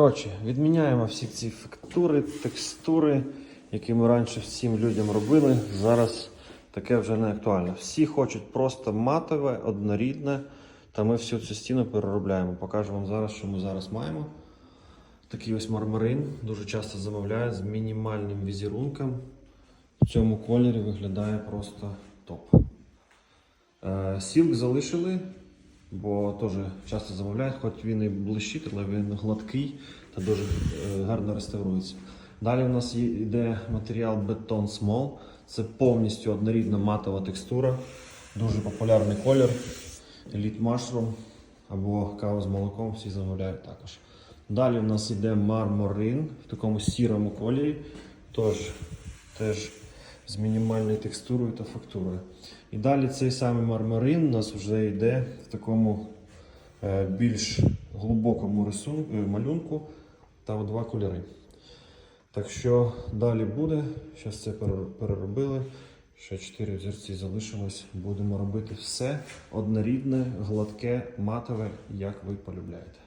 Коротше, відміняємо всі ці фактури, текстури, які ми раніше всім людям робили. Зараз таке вже не актуально. Всі хочуть просто матове, однорідне, та ми всю цю стіну переробляємо. Покажу вам зараз, що ми зараз маємо. Такий ось мармарин дуже часто замовляють з мінімальним візерунком. В цьому кольорі виглядає просто топ. Е, Сілк залишили, бо теж часто замовляють, хоч він і блищить, але він гладкий та дуже е, гарно реставрується. Далі у нас йде матеріал Beton Small. Це повністю однорідна матова текстура, дуже популярний колір. Elite Mushroom або кава з молоком, всі замовляють також. Далі у нас йде марморин в такому сірому кольорі, тож теж з мінімальною текстурою та фактурою. І далі цей самий мармарин у нас вже йде в такому е, більш глибокому рисунку, е, малюнку та в два кольори. Так що далі буде. Зараз це переробили. Ще 4 взірці залишилось. Будемо робити все однорідне, гладке, матове, як ви полюбляєте.